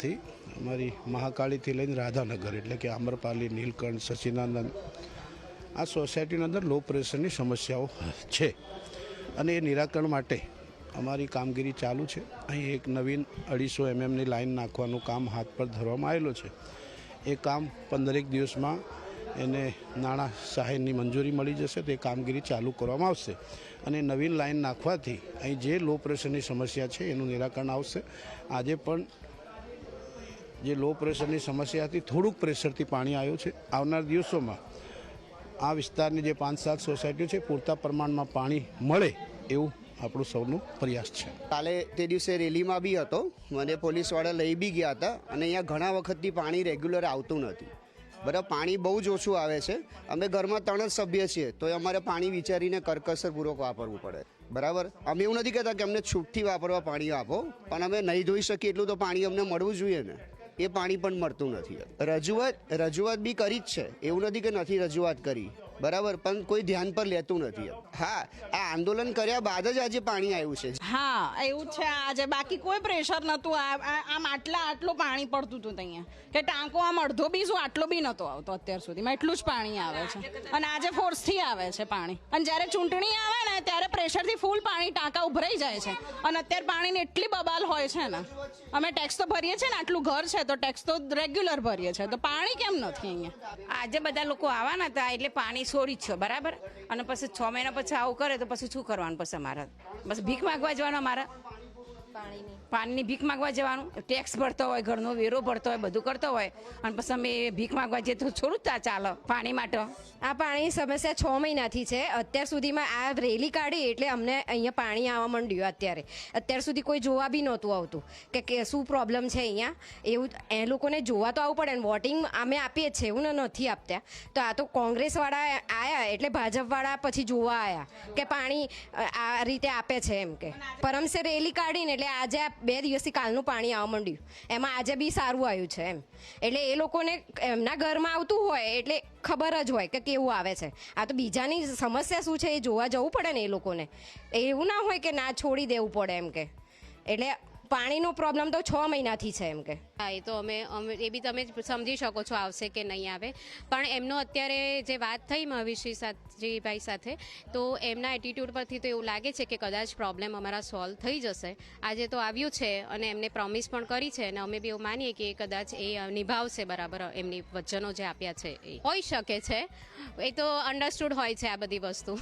થી અમારી મહાકાળીથી લઈને રાધાનગર, એટલે કે આમ્રપાલી, નીલકંઠ સચિનાનંદ આ સોસાયટીની અંદર લો પ્રેશરની સમસ્યાઓ છે. અને એ નિરાકરણ માટે અમારી કામગીરી ચાલુ છે. અહીં એક નવીન અઢીસો એમએમની લાઈન નાખવાનું કામ હાથ પર ધરવામાં આવેલું છે. એ કામ પંદરેક દિવસમાં એને નાણાં સહાયની મંજૂરી મળી જશે તો એ કામગીરી ચાલુ કરવામાં આવશે. અને નવીન લાઈન નાખવાથી અહીં જે લો પ્રેશરની સમસ્યા છે એનું નિરાકરણ આવશે. આજે પણ જે લો પ્રેશરની સમસ્યા હતી, થોડુંક પ્રેશરથી પાણી આવ્યું છે. આવનાર દિવસોમાં આ વિસ્તારની જે પાંચ સાત સોસાયટીઓ છે, પૂરતા પ્રમાણમાં પાણી મળે એવું આપણું સૌનું પ્રયાસ છે. કાલે તે દિવસે રેલીમાં બી હતો, મને પોલીસવાળા લઈ બી ગયા હતા અને અહીંયા ઘણા વખતથી પાણી રેગ્યુલર આવતું નથી. બરાબર, પાણી બહુ જ ઓછું આવે છે. અમે ઘરમાં ત્રણ જ સભ્ય છીએ તો અમારે પાણી વિચારીને કરકસરપૂર્વક વાપરવું પડે. બરાબર? અમે એવું નથી કહેતા કે અમને છૂટથી વાપરવા પાણી આપો, પણ અમે નહીં ધોઈ શકીએ એટલું તો પાણી અમને મળવું જોઈએ ને. એ પાણી પણ મળતું નથી. રજૂઆત રજૂઆત બી કરી જ છે. એવું નથી કે નથી રજૂઆત કરી. બરાબર પણ કોઈ ધ્યાન પર લેતું નથી હા આ આંદોલન કર્યા બાદ જ આજે પાણી આવ્યું છે. હા એવું જ છે. આજે બાકી કોઈ પ્રેશર નહોતું. આમ આટલા આટલું પાણી પડતું હતું અહીંયા કે ટાંકો આમ અડધો બી શું આટલો બી નહોતો આવતો અત્યાર સુધીમાં એટલું જ પાણી આવે છે. અને આજે ફોર્સથી આવે છે પાણી. અને જ્યારે ચૂંટણી આવે ને ત્યારે પ્રેશરથી ફૂલ પાણી ટાંકા ઉભરાઈ જાય છે. અને અત્યારે પાણીની એટલી બબાલ હોય છે ને. અમે ટેક્સ તો ભરીએ છીએ ને આટલું ઘર છે તો ટેક્સ તો રેગ્યુલર ભરીએ છીએ. તો પાણી કેમ નથી અહીંયા? આજે બધા લોકો આવવાના હતા એટલે પાણી છોડી જ છે, બરાબર? અને પછી છ મહિના પછી આવું કરે તો પછી શું કરવાનું પછી અમારે? બસ ભીખ માગવા જવાનું અમારા પાણીની. ભીખ માગવા જવાનું. ટેક્સ ભરતો હોય ઘરનો વેરો ભરતો હોય બધું કરતો હોય. અને પછી અમે ભીખ માગવા જઈએ તો થોડું જ ચાલે પાણી માટે. આ પાણીની સમસ્યા છ મહિનાથી છે. અત્યાર સુધીમાં આ રેલી કાઢી એટલે અમને અહીંયા પાણી આવવા માંડ્યું અત્યારે. અત્યાર સુધી કોઈ જોવા બી નહોતું આવતું કે કે શું પ્રોબ્લેમ છે અહીંયા. એવું એ લોકોને જોવા તો આવવું પડે ને. વોટિંગ અમે આપીએ જ છે એવું નથી આપતા. તો આ તો કોંગ્રેસવાળા આવ્યા એટલે ભાજપવાળા પછી જોવા આવ્યા કે પાણી આ રીતે આપે છે એમ કે. પરમસે રેલી કાઢીને એટલે આજે આ બે દિવસથી કાલનું પાણી આવવા માંડ્યું. એમાં આજે બી સારું આવ્યું છે એમ. એટલે એ લોકોને એમના ઘરમાં આવતું હોય એટલે ખબર જ હોય કે કેવું આવે છે. આ તો બીજાની સમસ્યા શું છે એ જોવા જવું પડે ને એ લોકોને. એવું ના હોય કે ના છોડી દેવું પડે એમ કે. એટલે પાણીનો પ્રોબ્લેમ તો છ મહિનાથી છે એમ કે. હા, એ તો અમે એ બી તમે સમજી શકો છો આવશે કે નહીં આવે. પણ એમનો અત્યારે જે વાત થઈ મહાવીરજી સાથજીભાઈ સાથે, તો એમના એટીટ્યૂડ પરથી તો એવું લાગે છે કે કદાચ પ્રોબ્લેમ અમારા સોલ્વ થઈ જશે. આજે તો આવ્યું છે અને એમને પ્રોમિસ પણ કરી છે અને અમે બી એવું માનીએ કે કદાચ એ નિભાવશે બરાબર એમની વચનો જે આપ્યા છે એ. હોઈ શકે છે. એ તો અન્ડરસ્ટુડ હોય છે આ બધી વસ્તુ.